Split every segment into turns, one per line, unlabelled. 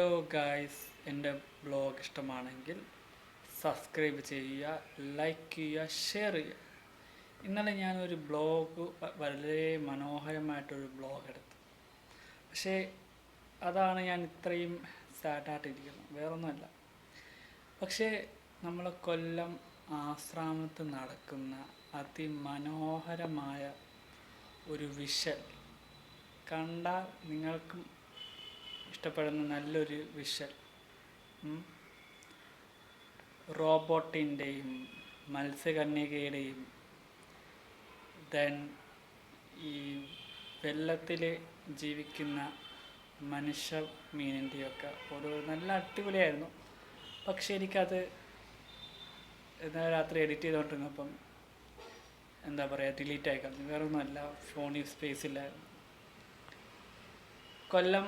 Hello guys എന്റെ blog ഇഷ്ടമാണെങ്കിൽ subscribe ചെയ്യുക ലൈക്ക് ചെയ്യുക ഷെയർ ചെയ്യുക. ഇന്നലെ ഞാനൊരു ബ്ലോഗ് വളരെ മനോഹരമായിട്ടൊരു ബ്ലോഗ് എടുത്തു. പക്ഷേ അതാണ് ഞാൻ ഇത്രയും സാഡായിട്ടിരിക്കുന്നത് വേറൊന്നുമല്ല. പക്ഷേ നമ്മളെ കൊല്ലം ആശ്രാമത്ത് നടക്കുന്ന അതിമനോഹരമായ ഒരു വിഷൽ കണ്ടാൽ നിങ്ങൾക്കും ഇഷ്ടപ്പെടുന്ന നല്ലൊരു വിഷൽ റോബോട്ടിന്റെയും മത്സ്യകന്യകയുടെയും ദെൻ ഈ വെള്ളത്തിൽ ജീവിക്കുന്ന മനുഷ്യ മീനിന്റെയൊക്കെ ഒരു നല്ല അടിപൊളിയായിരുന്നു. പക്ഷെ എനിക്കത് എന്നാൽ രാത്രി എഡിറ്റ് ചെയ്തുകൊണ്ടിരുന്നപ്പം എന്താ പറയുക ഡിലീറ്റ് ആയി കളഞ്ഞു. വേറെ ഒന്നുമല്ല ഫോണിൽ സ്പേസ് ഇല്ലായിരുന്നു. കൊല്ലം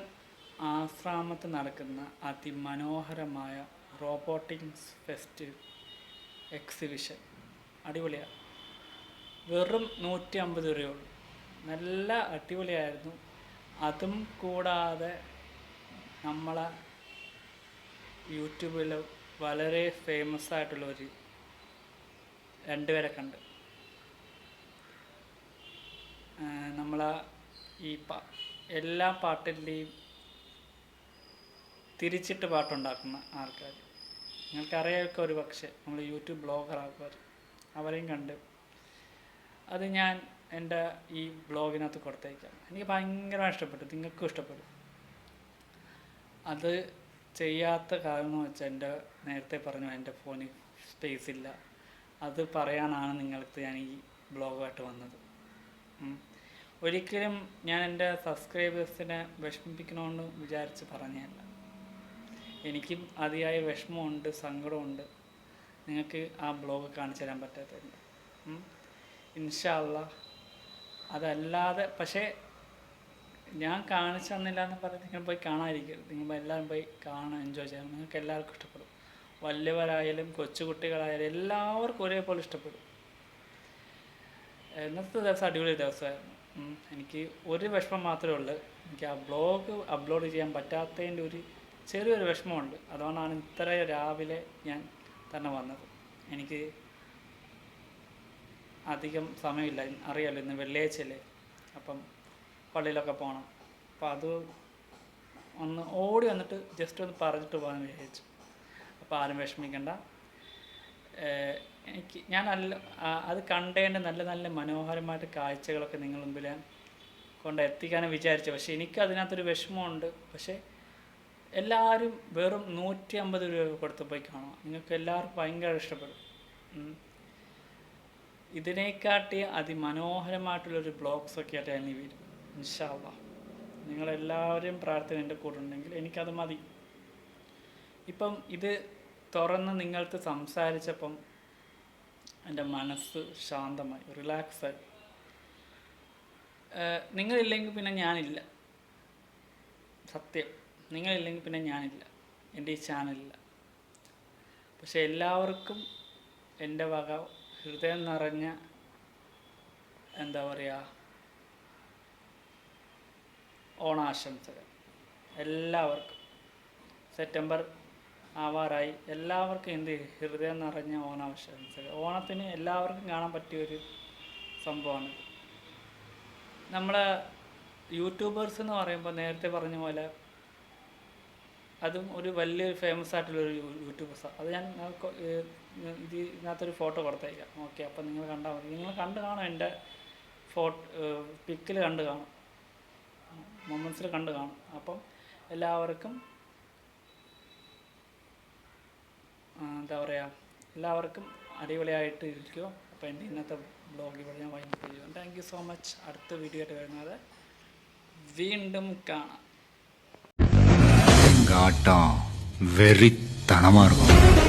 ആശ്രാമത്ത് നടക്കുന്ന അതിമനോഹരമായ റോബോട്ടിക്സ് ഫെസ്റ്റ് എക്സിബിഷൻ. അടിപൊളിയാണ്. വെറും നൂറ്റി അമ്പത് രൂപയുള്ളൂ. നല്ല അടിപൊളിയായിരുന്നു. അതും കൂടാതെ നമ്മളെ യൂട്യൂബിൽ വളരെ ഫേമസ് ആയിട്ടുള്ള ഒരു രണ്ടുപേരെ കണ്ട്. നമ്മളെ ഈ പ എല്ലാ പാട്ടിന്റെയും തിരിച്ചിട്ട് പാട്ടുണ്ടാക്കുന്ന ആൾക്കാർ. നിങ്ങൾക്കറിയാമൊക്കെ ഒരു പക്ഷേ നമ്മൾ യൂട്യൂബ് ബ്ലോഗർ ആൾക്കാർ അവരെയും കണ്ട് അത് ഞാൻ എന്റെ ഈ ബ്ലോഗിനകത്ത് കൊടുത്തേക്കാം എനിക്ക് ഭയങ്കരമായി ഇഷ്ടപ്പെട്ടു നിങ്ങൾക്കും ഇഷ്ടപ്പെടും അത് ചെയ്യാത്ത കാരണം എന്ന് വെച്ചാൽ എന്റെ നേരത്തെ പറഞ്ഞു എന്റെ ഫോണിൽ സ്പേസ് ഇല്ല. അത് പറയാനാണ് നിങ്ങൾക്ക് ഞാൻ ഈ ബ്ലോഗായിട്ട് വന്നത്. ഒരിക്കലും ഞാൻ എന്റെ സബ്സ്ക്രൈബേഴ്സിനെ വിഷമിപ്പിക്കണമെന്ന് വിചാരിച്ച് പറഞ്ഞതല്ല. എനിക്കും അതിയായ വിഷമമുണ്ട് സങ്കടമുണ്ട്. നിങ്ങൾക്ക് ആ ബ്ലോഗ് കാണിച്ചു തരാൻ പറ്റാത്തതുണ്ട് ഇൻഷാല്ല അതല്ലാതെ പക്ഷേ ഞാൻ കാണിച്ചു തന്നില്ല എന്ന് പറഞ്ഞ് നിങ്ങൾ പോയി കാണാതിരിക്കരുത്. നിങ്ങൾ എല്ലാവരും പോയി കാണാൻ എൻജോയ് ചെയ്യണം. നിങ്ങൾക്ക് എല്ലാവർക്കും ഇഷ്ടപ്പെടും. വലിയവരായാലും കൊച്ചുകുട്ടികളായാലും എല്ലാവർക്കും ഒരേപോലെ ഇഷ്ടപ്പെടും. ഇന്നത്തെ ദിവസം അടിപൊളി ദിവസമായിരുന്നു. എനിക്ക് ഒരു വിഷമം മാത്രമേ ഉള്ളൂ. എനിക്ക് ആ ബ്ലോഗ് അപ്ലോഡ് ചെയ്യാൻ പറ്റാത്തതിന്റെ ഒരു ചെറിയൊരു വിഷമമുണ്ട്. അതുകൊണ്ടാണ് ഇത്ര രാവിലെ ഞാൻ തന്നെ വന്നത്. എനിക്ക് അധികം സമയമില്ല. അറിയാമല്ലോ ഇന്ന് വെള്ളിയാഴ്ചയല്ലേ. അപ്പം പള്ളിയിലൊക്കെ പോകണം അപ്പം അത് ഒന്ന് ഓടി വന്നിട്ട് ജസ്റ്റ് ഒന്ന് പറഞ്ഞിട്ട് പോകാൻ വിചാരിച്ചു. അപ്പോൾ ആരും വിഷമിക്കണ്ട. എനിക്ക് ഞാൻ നല്ല അത് കണ്ടതിന്റെ നല്ല നല്ല മനോഹരമായിട്ട് കാഴ്ചകളൊക്കെ നിങ്ങൾ മുമ്പിൽ കൊണ്ട് എത്തിക്കാനും വിചാരിച്ചു. പക്ഷേ എനിക്ക് അതിനകത്തൊരു വിഷമമുണ്ട്. പക്ഷേ എല്ലാവരും വെറും നൂറ്റി അമ്പത് രൂപ കൊടുത്ത് പോയി കാണാം നിങ്ങൾക്ക് എല്ലാവർക്കും ഭയങ്കര ഇഷ്ടപ്പെടും. ഇതിനെക്കാട്ടി അതിമനോഹരമായിട്ടുള്ളൊരു ബ്ലോഗ്സ് ഒക്കെ ആയിട്ട് ഞാൻ വരും ഇൻഷാല്ല നിങ്ങളെല്ലാവരും പ്രാർത്ഥന എന്റെ കൂടെ ഉണ്ടെങ്കിൽ എനിക്കത് മതി. ഇപ്പം ഇത് തുറന്ന് നിങ്ങൾക്ക് സംസാരിച്ചപ്പം എന്റെ മനസ്സ് ശാന്തമായി റിലാക്സായി. നിങ്ങളില്ലെങ്കിൽ പിന്നെ ഞാനില്ല. സത്യം. നിങ്ങളില്ലെങ്കിൽ പിന്നെ ഞാനില്ല. എന്റെ ഈ ചാനലില്ല. പക്ഷെ എല്ലാവർക്കും എന്റെ വക ഹൃദയം നിറഞ്ഞ എന്താ പറയുക ഓണാശംസകൾ. എല്ലാവർക്കും. സെപ്റ്റംബർ ആവാറായി. എല്ലാവർക്കും എന്ത് ഹൃദയം നിറഞ്ഞ ഓണാശംസകൾ. ഓണത്തിന് എല്ലാവർക്കും കാണാൻ പറ്റിയൊരു സംഭവമാണ്. നമ്മളെ യൂട്യൂബേഴ്സ് എന്ന് പറയുമ്പോൾ നേരത്തെ പറഞ്ഞ പോലെ അതും ഒരു വലിയൊരു ഫേമസ് ആയിട്ടുള്ളൊരു യൂട്യൂബേഴ്സാണ് അത് ഞാൻ ഇത് ഇതിനകത്തൊരു ഫോട്ടോ കൊടുത്തേക്കാം ഓക്കെ അപ്പം നിങ്ങൾ കണ്ടാൽ മതി. നിങ്ങൾ കണ്ട് കാണും എന്റെ ഫോട്ടോ പിക്കിൽ കണ്ട് കാണും. മൊമെൻസിൽ കണ്ട് കാണും. അപ്പം എല്ലാവർക്കും എന്താ പറയുക എല്ലാവർക്കും അടിപൊളിയായിട്ട് ഇരിക്കുക അപ്പോൾ എന്റെ ഇന്നത്തെ ബ്ലോഗ് ഇവിടെ ഞാൻ വൈകിട്ട് ചെയ്യും താങ്ക് യു സോ മച്ച് അടുത്ത വീഡിയോ ആയിട്ട് വരുന്നത് വീണ്ടും കാണാം.
ஆட்டம் வெறித்தனமாக இருக்கும்.